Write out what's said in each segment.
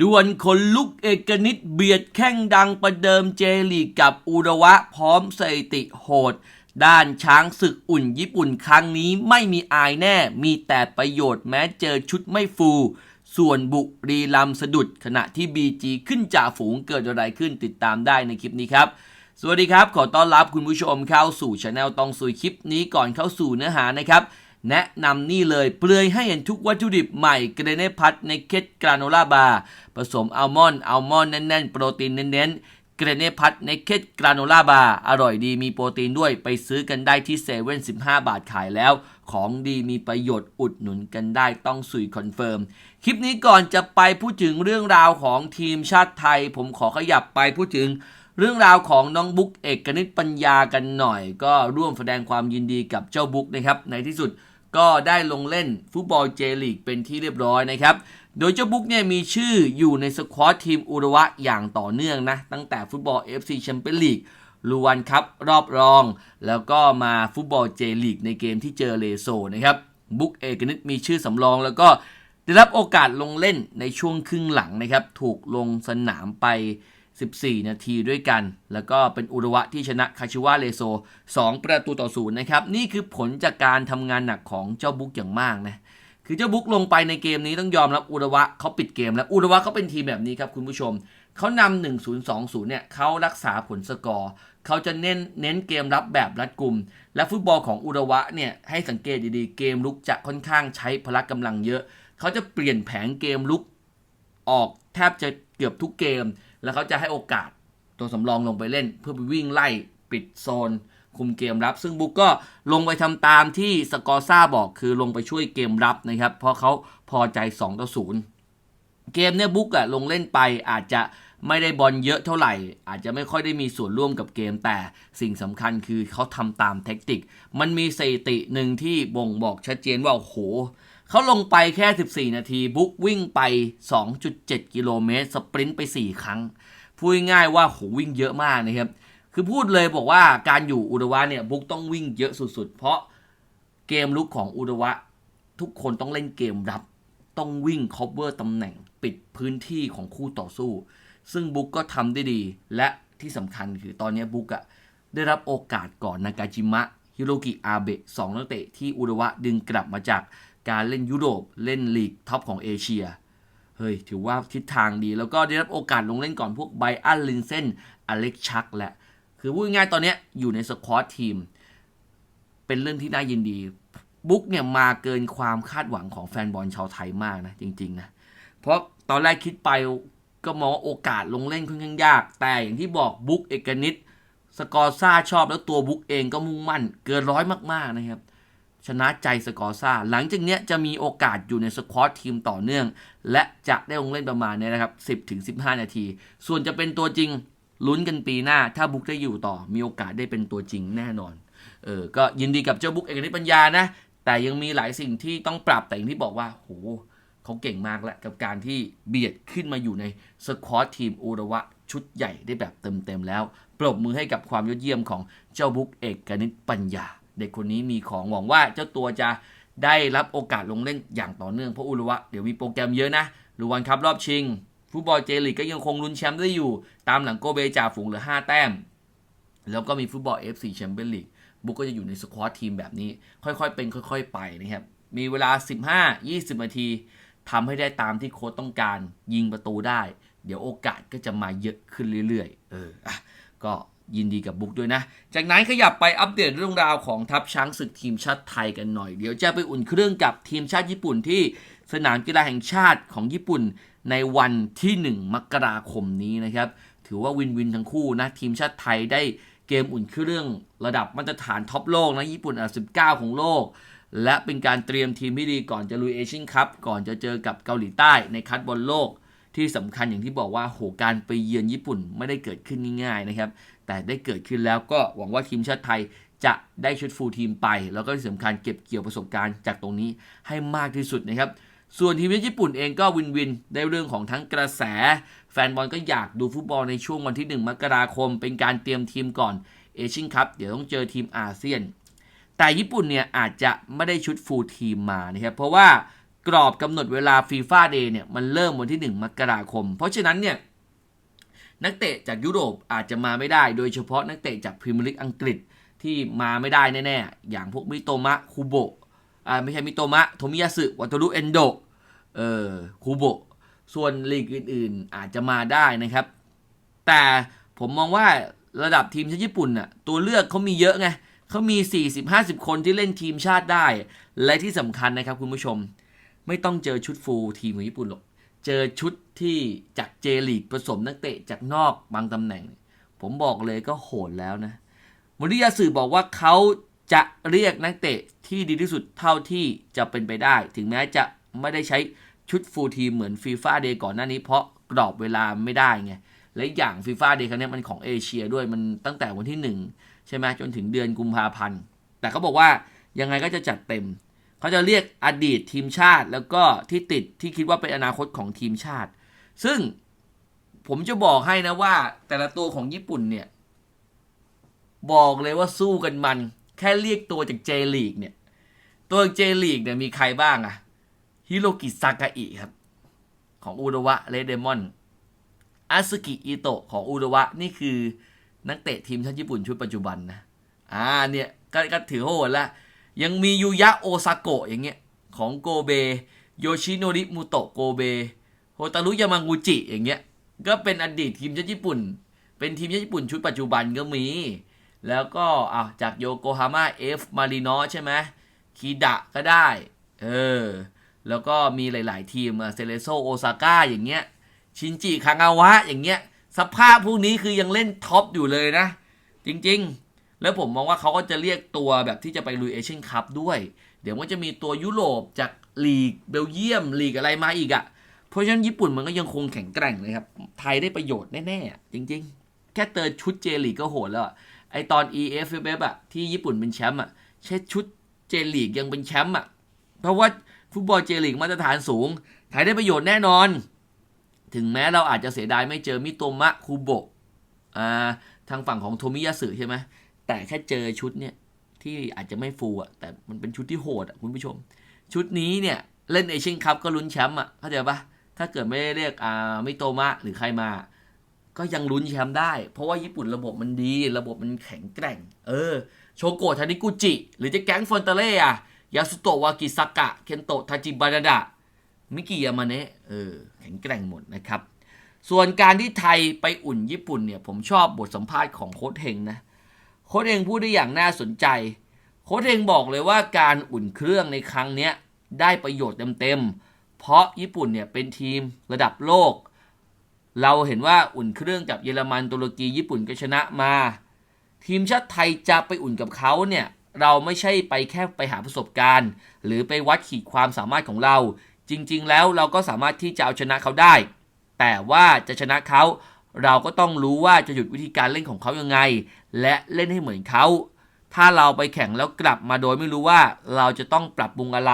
ด่วนคนลุกเอกนิตเบียดแข้งดังประเดิมเจลีกกับอุระวะพร้อมสถิติโหด ด้านช้างศึกอุ่นญี่ปุ่นครั้งนี้ไม่มีอายแน่มีแต่ประโยชน์แม้เจอชุดไม่ฟู ส่วนบุรีรัมย์สะดุดขณะที่ BG ขึ้นจ่าฝูงเกิดอะไรขึ้นติดตามได้ในคลิปนี้ครับ สวัสดีครับ ขอต้อนรับคุณผู้ชมเข้าสู่ช anel ตองสุยคลิปนี้ก่อนเข้าสู่เนื้อหานะครับ แนะนำนี่เลยเปลือยให้เห็นทุกวัตถุดิบใหม่เกรเนพัทในเคทกราโนล่าบาร์ผสมอัลมอนด์อัลมอนด์แน่นๆ โปรตีนเน้นๆ เกรเนพัทในเคทกราโนล่าบาร์อร่อยดีมีโปรตีนด้วยไปซื้อกันได้ที่เซเว่น15บาทขายแล้ว ของดีมีประโยชน์อุดหนุนกันได้ต้องสุยคอนเฟิร์ม คลิปนี้ก่อนจะไปพูดถึงเรื่องราวของทีมชาติไทย ผมขอขยับไปพูดถึง เรื่องราวของน้องบุ๊กเอกนิตปัญญากันหน่อย ก็ร่วมแสดงความยินดีกับเจ้าบุ๊กนะครับ ในที่สุดก็ได้ลงเล่นฟุตบอลเจลีกเป็นที่เรียบร้อยนะครับ โดยเจ้าบุ๊กเนี่ยมีชื่ออยู่ในสควอตทีมอุระวะอย่างต่อเนื่องนะ ตั้งแต่ฟุตบอล FC แชมเปี้ยนลีกลูวันคัพรอบรอง แล้วก็มาฟุตบอลเจลีกในเกมที่เจอเลโซนะครับบุ๊กเอกนิตมีชื่อสำรองแล้วก็ได้รับโอกาสลงเล่นในช่วงครึ่งหลังนะครับ ถูกลงสนามไป 14 นาทีด้วยกัน แล้วก็เป็นอุระวะที่ชนะคาชิวาเลโซ 2 ประตูต่อศูนย์นะครับ นี่คือผลจากการทำงานหนักของเจ้าบุ๊กอย่างมากนะ คือเจ้าบุ๊กลงไปในเกมนี้ต้องยอมรับอุระวะเขาปิดเกมแล้ว อุระวะเขาเป็นทีมแบบนี้ครับคุณผู้ชม เขานำ1 0 2 0 เนี่ยเขารักษาผลสกอร์ เขาจะเน้นเน้นเกมรับแบบรัดกุม และฟุตบอลของอุระวะเนี่ยให้สังเกตดีๆ เกมลุกจะค่อนข้างใช้พละกำลังเยอะ เขาจะเปลี่ยนแผนเกมลุกออกแทบจะเกือบทุกเกม แล้วเขาจะให้โอกาสตัวสำรองลงไปเล่น เพื่อไปวิ่งไล่ปิดโซน คุมเกมรับ ซึ่งบุ๊กก็ลงไปทำตามที่สกอร์ซ่าบอกคือลงไปช่วยเกมรับนะครับ เพราะเขาพอใจ2ต่อ0เกมเนี่ยบุ๊กอะลงเล่นไปอาจจะไม่ได้บอลเยอะเท่าไหร่ อาจจะไม่ค่อยได้มีส่วนร่วมกับเกม แต่สิ่งสำคัญคือเขาทำตามแท็กติกมันมีสถิติหนึ่งที่บ่งบอกชัดเจนว่าโห เขาลงไปแค่ 14 นาที บุ๊กวิ่งไป 2.7 กิโลเมตร สปรินต์ไป 4 ครั้ง พูดง่ายว่าโหวิ่งเยอะมากนะครับ คือพูดเลยบอกว่าการอยู่อุระวะเนี่ย บุ๊กต้องวิ่งเยอะสุดๆ เพราะเกมลุกของอุระวะ ทุกคนต้องเล่นเกมรับ ต้องวิ่งคอ v เวอร์ตำแหน่ง ปิดพื้นที่ของคู่ต่อสู้ ซึ่งบุ๊กก็ทำได้ดี และที่สำคัญคือตอนนี้บุ๊กอะได้รับโอกาสก่อนนากาจิมะฮิโรกิอาเบะสองนักเตะที่อุระวะดึงกลับมาจาก การเล่นยุโรปเล่นลีกท็อปของเอเชียเฮ้ยถือว่าทิศทางดี แล้วก็ได้รับโอกาสลงเล่นก่อนพวกไบอันลินเซนอเล็กชัก และ คือพูดง่ายๆตอนนี้อยู่ในสควอตทีม เป็นเรื่องที่น่ายินดี บุ๊กเนี่ยมาเกินความคาดหวังของแฟนบอลชาวไทยมากนะ จริงๆนะ เพราะตอนแรกคิดไปก็มองว่าโอกาสลงเล่นค่อนข้างยาก แต่อย่างที่บอกบุ๊กเอกนิตสกอร์ซ่าชอบแล้วตัวบุ๊กเองก็มุ่งมั่น เกินร้อยมากๆนะครับ ชนะใจสกอร์ซ่า หลังจากเนี้ยจะมีโอกาสอยู่ในสควอตทีมต่อเนื่อง และจะได้ลงเล่นประมาณนี้นะครับ 10ถึง15 นาที ส่วนจะเป็นตัวจริงลุ้นกันปีหน้า ถ้าบุ๊กได้อยู่ต่อมีโอกาสได้เป็นตัวจริงแน่นอนเออก็ยินดีกับเจ้าบุ๊กเอกนิปัญญานะ แต่ยังมีหลายสิ่งที่ต้องปรับแต่อย่างที่บอกว่าโหเขาเก่งมากแล้วกับการที่เบียดขึ้นมาอยู่ในสควอตทีมอุระวะชุดใหญ่ได้แบบเต็มๆแล้ว ปรบมือให้กับความยอดเยี่ยมของเจ้าบุ๊กเอกนิตปัญญา เด็กคนนี้มีของหวังว่าเจ้าตัวจะได้รับโอกาสลงเล่นอย่างต่อเนื่องเพราะอุระวะเดี๋ยวมีโปรแกรมเยอะนะหรือวันครับรอบชิง ฟุตบอลเจลีกก็ยังคงลุ้นแชมป์ได้อยู่ ตามหลังโกเบจ่าฝูงเหลือ 5 แต้ม แล้วก็มีฟุตบอล FC แชมเปี้ยนลีกบุ๊กก็จะอยู่ในสควอตทีมแบบนี้ ค่อยๆ เป็นค่อย ๆ ไปนะครับ มีเวลา 15-20 นาทีทำให้ได้ตามที่โค้ชต้องการยิงประตูได้ เดี๋ยวโอกาสก็จะมาเยอะขึ้นเรื่อยๆ เอออะก็ ยินดีกับบุ๊กด้วยนะ จากนั้นขยับไปอัปเดตเรื่องราวของทัพช้างศึกทีมชาติไทยกันหน่อย เดี๋ยวจะไปอุ่นเครื่องกับทีมชาติญี่ปุ่นที่สนามกีฬาแห่งชาติของญี่ปุ่นในวันที่ 1 มกราคมนี้นะครับ ถือว่าวินวินทั้งคู่นะ ทีมชาติไทยได้เกมอุ่นเครื่องระดับมาตรฐานท็อปโลกนะ ญี่ปุ่นอันดับ19 ของโลก และเป็นการเตรียมทีมที่ดีก่อนจะลุยเอเชียนคัพก่อนจะเจอกับเกาหลีใต้ในคัดบอลโลก ที่สำคัญอย่างที่บอกว่าโหการไปเยือนญี่ปุ่นไม่ได้เกิดขึ้นง่ายๆนะครับ แต่ได้เกิดขึ้นแล้วก็หวังว่าทีมชาติไทยจะได้ชุดฟูลทีมไป แล้วก็ที่สำคัญเก็บเกี่ยวประสบการณ์จากตรงนี้ให้มากที่สุดนะครับ ส่วนทีมญี่ปุ่นเองก็วินวินได้เรื่องของทั้งกระแส แฟนบอลก็อยากดูฟุตบอลในช่วงวันที่ 1 มกราคม เป็นการเตรียมทีมก่อนเอเชียนคัพเดี๋ยวต้องเจอทีมอาเซียน แต่ญี่ปุ่นเนี่ยอาจจะไม่ได้ชุดฟูลทีมมานะครับเพราะว่ากรอบกำหนดเวลาฟีฟ่าเดย์เนี่ยมันเริ่มวันที่ 1 มกราคม เพราะฉะนั้นเนี่ย นักเตะจากยุโรปอาจจะมาไม่ได้ โดยเฉพาะนักเตะจากพรีเมียร์ลีกอังกฤษที่มาไม่ได้แน่ๆ อย่างพวกมิโตมะคูโบะอ่าไม่ใช่มิโตมะโทมิยาสึวัตรุเอนโดเออคูโบะส่วนลีกอื่นๆ อาจจะมาได้นะครับ แต่ผมมองว่าระดับทีมชาติญี่ปุ่นน่ะตัวเลือกเขามีเยอะไงเขามี 40-50 คนที่เล่นทีมชาติได้ และที่สำคัญนะครับคุณผู้ชม ไม่ต้องเจอชุดฟูลทีมของญี่ปุ่นหรอก เจอชุดที่จากเจลีกผสมนักเตะจากนอกบางตำแหน่ง ผมบอกเลยก็โหดแล้วนะมริยาสื่อบอกว่าเขาจะเรียกนักเตะที่ดีที่สุดเท่าที่จะเป็นไปได้ ถึงแม้จะไม่ได้ใช้ชุดฟูลทีมเหมือนฟีฟ่าเดย์ก่อนหน้านี้เพราะกรอบเวลาไม่ได้ไง และอย่างฟีฟ่าเดย์ครั้งนี้มันของเอเชียด้วยมันตั้งแต่วันที่ 1 ใช่ไหมจนถึงเดือนกุมภาพันธ์ แต่เขาบอกว่ายังไงก็จะจัดเต็ม เขาจะเรียกอดีตทีมชาติ แล้วก็ที่ติดที่คิดว่าเป็นอนาคตของทีมชาติ ซึ่งผมจะบอกให้นะว่า แต่ละตัวของญี่ปุ่นเนี่ย บอกเลยว่าสู้กันมัน แค่เรียกตัวจากเจลีกเนี่ย ตัวเจลีกเนี่ยมีใครบ้างอะฮิโรกิซากาอิครับ ของอุดวะเรดเดมอนอาซึกิอิโตะของอุดวะนี่คือนักเตะทีมชาติญี่ปุ่นชุดปัจจุบันนะ อ่าเนี่ยก็ก็ถือโหดละ ยังมียูยะโอซาโกะอย่างเงี้ยของโกเบโยชิโนริมุโตะโกเบโฮตารุยามังูจิอย่างเงี้ยก็เป็นอดีตทีมชาติญี่ปุ่น เป็นทีมชาติญี่ปุ่นชุดปัจจุบันก็มี แล้วก็อะจากโยโกฮาม่าเอฟมารินอใช่ไหมคีดะก็ได้เออแล้วก็มีหลาย ๆ ทีมเซเลโซโอซาก้าอย่างเงี้ยชินจิคางาวะอย่างเงี้ยสภาพพวกนี้คือยังเล่นท็อปอยู่เลยนะ จริง ๆ แล้วผมมองว่าเขาก็จะเรียกตัวแบบที่จะไปลุยเอเชียนคัพด้วย เดี๋ยวมันจะมีตัวยุโรปจากลีกเบลเยียมลีกอะไรมาอีกอะ่ะ เพราะฉะนั้นญี่ปุ่นมันก็ยังคงแข็งแกร่งเลยครับ ไทยได้ประโยชน์แน่ๆ จริงๆ แค่เติร์ชุดเจลีกก็โหดแล้ว ไอตอน EFF อะที่ญี่ปุ่นเป็นแชมป์อะใช้ชุดเจลีกยังเป็นแชมป์อะเพราะว่าฟุตบอลเจลีกมาตรฐานสูง ไทยได้ประโยชน์แน่นอน ถึงแม้เราอาจจะเสียดายไม่เจอมิโตมะคูโบะอ่าทางฝั่งของโทมิยาสึใช่ไหม แต่แค่เจอชุดเนี่ยที่อาจจะไม่ฟูอะแต่มันเป็นชุดที่โหดอะคุณผู้ชม ชุดนี้เนี่ยเล่นเอเชียนคัพก็ลุ้นแชมป์อะเข้าใจปะถ้าเกิดไม่ได้เรียกอ่าไมิโตมะหรือใครมา ก็ยังลุ้นแชมป์ได้ เพราะว่าญี่ปุ่นระบบมันดี ระบบมันแข็งแกร่ง เออ โชโกะทานิกุจิ หรือจะแก๊งฟอนเตเล่อะยาสุโตะวากิซากะ เคนโตะทาจิบาดาดะมิกิยามาเนะเออแข็งแกร่งหมดนะครับ ส่วนการที่ไทยไปอุ่นญี่ปุ่นเนี่ยผมชอบบทสัมภาษณ์ของโค้ชเฮงนะ โค้ชเฮงพูดได้อย่างน่าสนใจ โค้ชเฮงบอกเลยว่าการอุ่นเครื่องในครั้งนี้ได้ประโยชน์เต็มๆ เพราะญี่ปุ่นเนี่ยเป็นทีมระดับโลก เราเห็นว่าอุ่นเครื่องกับเยอรมันตุรกีญี่ปุ่นก็ชนะมา ทีมชาติไทยจะไปอุ่นกับเขาเนี่ยเราไม่ใช่ไปแค่ไปหาประสบการณ์ หรือไปวัดขีดความสามารถของเรา จริง ๆ แล้วเราก็สามารถที่จะเอาชนะเขาได้ แต่ว่าจะชนะเขา เราก็ต้องรู้ว่าจะหยุดวิธีการเล่นของเขายังไง และเล่นให้เหมือนเขา ถ้าเราไปแข่งแล้วกลับมาโดยไม่รู้ว่าเราจะต้องปรับปรุงอะไร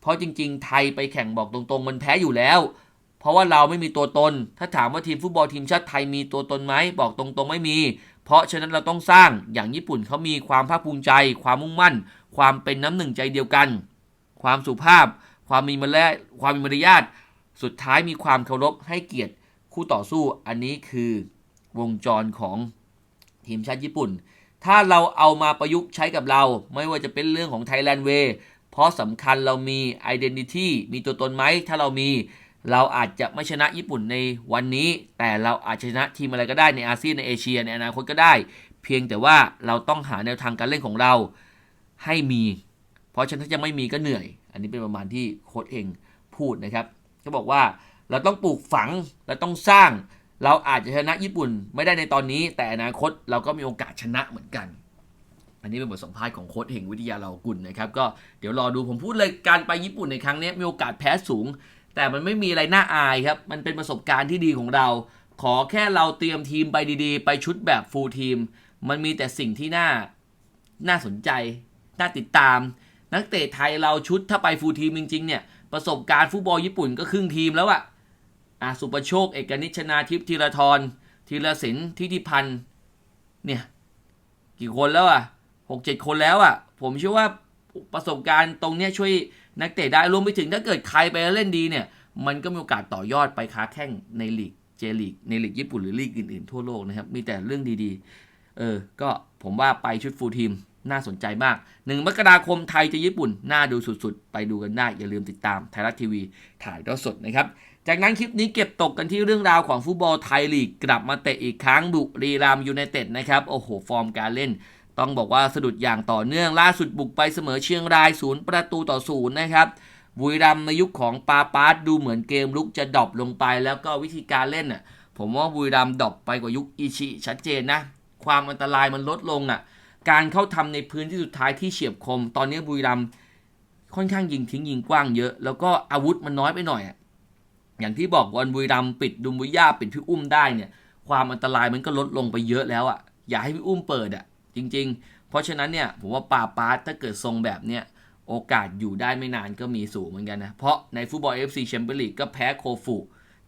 เพราะจริง ๆ ไทยไปแข่งบอกตรงๆ มันแพ้อยู่แล้ว เพราะว่าเราไม่มีตัวตน ถ้าถามว่าทีมฟุตบอลทีมชาติไทยมีตัวตนไหมบอกตรงๆ ไม่มี เพราะฉะนั้นเราต้องสร้างอย่างญี่ปุ่นเขามีความภาคภูมิใจ ความมุ่งมั่น ความเป็นน้ำหนึ่งใจเดียวกัน ความสุภาพ ความมีมารยาทความมีมารยาทสุดท้ายมีความเคารพให้เกียรติ คู่ต่อสู้อันนี้คือวงจรของทีมชาติญี่ปุ่น ถ้าเราเอามาประยุกต์ใช้กับเรา ไม่ว่าจะเป็นเรื่องของ Thailand Way เพราะสำคัญเรามี Identity มีตัวตนไหม ถ้าเรามี เราอาจจะไม่ชนะญี่ปุ่นในวันนี้ แต่เราอาจจะชนะทีมอะไรก็ได้ในอาเซียนในเอเชียในอนาคตก็ได้ เพียงแต่ว่าเราต้องหาแนวทางการเล่นของเราให้มี เพราะฉะนั้นถ้ายังไม่มีก็เหนื่อย อันนี้เป็นประมาณที่โค้ชเองพูดนะครับ ก็บอกว่า เราต้องปลูกฝังเราต้องสร้าง เราอาจจะชนะญี่ปุ่นไม่ได้ในตอนนี้ แต่อนาคตเราก็มีโอกาสชนะเหมือนกัน อันนี้เป็นบทสัมภาษณ์ของโค้ชเฮงวิทยาเรากุลนะครับ ก็เดี๋ยวรอดูผมพูดเลยการไปญี่ปุ่นในครั้งนี้มีโอกาสแพ้สูง แต่มันไม่มีอะไรน่าอายครับ มันเป็นประสบการณ์ที่ดีของเรา ขอแค่เราเตรียมทีมไปดีๆ ไปชุดแบบฟูลทีม มันมีแต่สิ่งที่น่าน่าสนใจ น่าติดตาม นักเตะไทยเราชุดถ้าไปฟูลทีมจริงๆเนี่ยประสบการณ์ฟุตบอลญี่ปุ่นก็ครึ่งทีมแล้วอะ อะสุประโชค เอกนิชนาทิพย์ธีรทรธีรศิลป์ทิติพันธ์เนี่ยกี่คนแล้วอะหกเจ็ดคนแล้วอะ ผมเชื่อว่าประสบการณ์ตรงเนี้ยช่วยนักเตะได้รวมไปถึงถ้าเกิดใครไปเล่นดีเนี่ย มันก็มีโอกาสต่อยอดไปค้าแข่งในลีกเจลีกในลีกญี่ปุ่นหรือลีกอื่นๆทั่วโลกนะครับ มีแต่เรื่องดีๆ เออ ก็ผมว่าไปชุดฟูลทีมน่าสนใจมากหนึ่งมกราคมไทยจะญี่ปุ่น น่าดูสุดๆ ไปดูกันได้ อย่าลืมติดตามไทยรัฐทีวีถ่ายทอดสดนะครับ จากนั้นคลิปนี้เก็บตกกันที่เรื่องราวของฟุตบอลไทยลีกกลับมาเตะอีกครั้งบุรีรัมยูไนเต็ดนะครับโอ้โห ฟอร์มการเล่น ต้องบอกว่าสะดุดอย่างต่อเนื่องล่าสุดบุกไปเสมอเชียงรายศูนย์ประตูต่อศูนย์นะครับบุรีรัมในยุคของปาปาร์ตดูเหมือนเกมลุกจะดรอปลงไป แล้วก็วิธีการเล่นน่ะผมว่าบุรีรัมดรอปไปกว่ายุคอิชิชัดเจนนะความอันตรายมันลดลงอะการเข้าทำในพื้นที่สุดท้ายที่เฉียบคม ตอนนี้บุรีรัมค่อนข้างยิงทิ้งยิงกว้างเยอะ แล้วก็อาวุธมันน้อยไปหน่อยอะ อย่างที่บอกวันบุรีรัมปิดดุมบุย่าปิดพี่อุ้มได้เนี่ย ความอันตรายมันก็ลดลงไปเยอะแล้วอะอย่าให้พี่อุ้มเปิดอะจริง ๆ เพราะฉะนั้นเนี่ยผมว่าปาปาร์ตถ้าเกิดทรงแบบเนี้ยโอกาสอยู่ได้ไม่นานก็มีสูงเหมือนกันนะ เพราะในฟุตบอล FC แชมเปี้ยนลีกก็แพ้โคฟู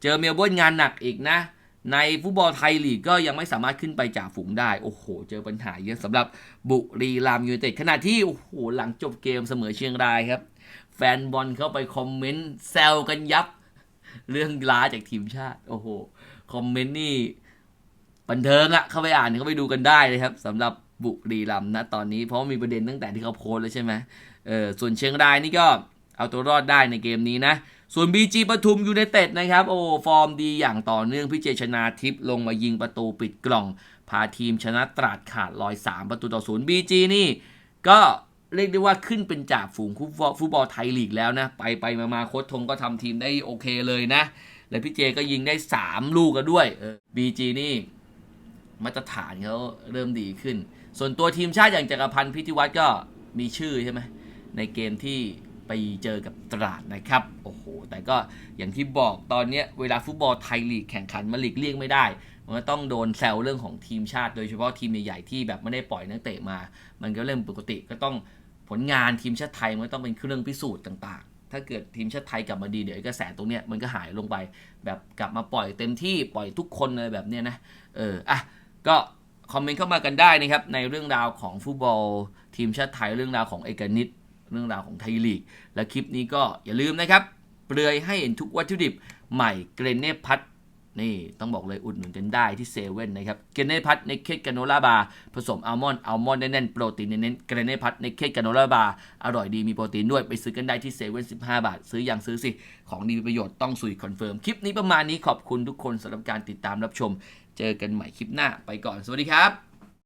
เจอเมลเบิร์นงานหนักอีกนะ ในฟุตบอลไทยลีกก็ยังไม่สามารถขึ้นไปจากฝูงได้ โอ้โห เจอปัญหาเยอะสำหรับบุรีรัมย์ยูไนเต็ดขณะที่ โอ้โห หลังจบเกมเสมอเชียงรายครับ แฟนบอลเข้าไปคอมเมนต์แซวกันยับ เรื่องล้าจากทีมชาติ โอ้โห คอมเมนต์นี่ บันเทิงอะเข้าไปอ่านเข้าไปดูกันได้เลยครับสำหรับบุรีรัมย์นะตอนนี้เพราะมีประเด็นตั้งแต่ที่เขาโพสแล้วใช่ไหมเออส่วนเชียงรายนี่ก็เอาตัวรอดได้ในเกมนี้นะ ส่วน BG ปทุมยูไนเต็ดนะครับ โอ้ ฟอร์มดีอย่างต่อเนื่องพี่เจชนาทิพย์ลงมายิงประตูปิดกล่อง พาทีมชนะตราดขาดลอย 3 ประตูต่อศูนย์ BG นี่ ก็ เรียกได้ว่าขึ้นเป็นจ่าฝูงฟุตบอลฟุตบอลไทยลีกแล้วนะ ไปไปมามาโค้ชทงก็ทำทีมได้โอเคเลยนะ และพี่เจก็ยิงได้ 3 ลูกกันด้วยเออ BG นี่มาตรฐานเขาเริ่มดีขึ้น ส่วนตัวทีมชาติอย่างจักรพันธ์พิธิวัตรก็มีชื่อใช่ไหมในเกมที่ไปเจอกับตราดนะครับ โอ้โห แต่ก็อย่างที่บอกตอนนี้เวลาฟุตบอลไทยลีกแข่งขันมาลีกเลี่ยงไม่ได้ มันก็ต้องโดนแซวเรื่องของทีมชาติ โดยเฉพาะทีมใหญ่ๆที่แบบไม่ได้ปล่อยนักเตะมา มันก็เริ่มปกติก็ต้อง ลงานทีมชาติไทยมันต้องเป็นเครื่องพิสูจน์ต่าง ๆ ถ้าเกิดทีมชาติไทยกลับมาดีเดี๋ยวกระแสตรงเนี้ยมันก็หายลงไป แบบกลับมาปล่อยเต็มที่ปล่อยทุกคนเลยแบบเนี้ยนะเอออะก็คอมเมนต์เข้ามากันได้นะครับในเรื่องราวของฟุตบอล ทีมชาติไทยเรื่องราวของเอกนิตเรื่องราวของไทยลีก และคลิปนี้ก็อย่าลืมนะครับเปลือยให้เห็นทุกวัตถุดิบใหม่เกรเน่พัท นี่ต้องบอกเลยอุดหนุนกันได้ที่เซเว่นนะครับเกรเน่พัทในเคกกาโนล่าบาร์ผสมอัลมอนด์อัลมอนด์แน่นๆโปรตีนเน้นๆเกรเน่พัทในเคกกาโนล่าบาร์อร่อยดีมีโปรตีนด้วยไปซื้อกันได้ที่เซเว่นสิบห้าบาท ซื้ออย่างซื้อสิ ของดีมีประโยชน์ต้องสุยคอนเฟิร์ม คลิปนี้ประมาณนี้ขอบคุณทุกคนสำหรับการติดตามรับชม เจอกันใหม่คลิปหน้าไปก่อนสวัสดีครับ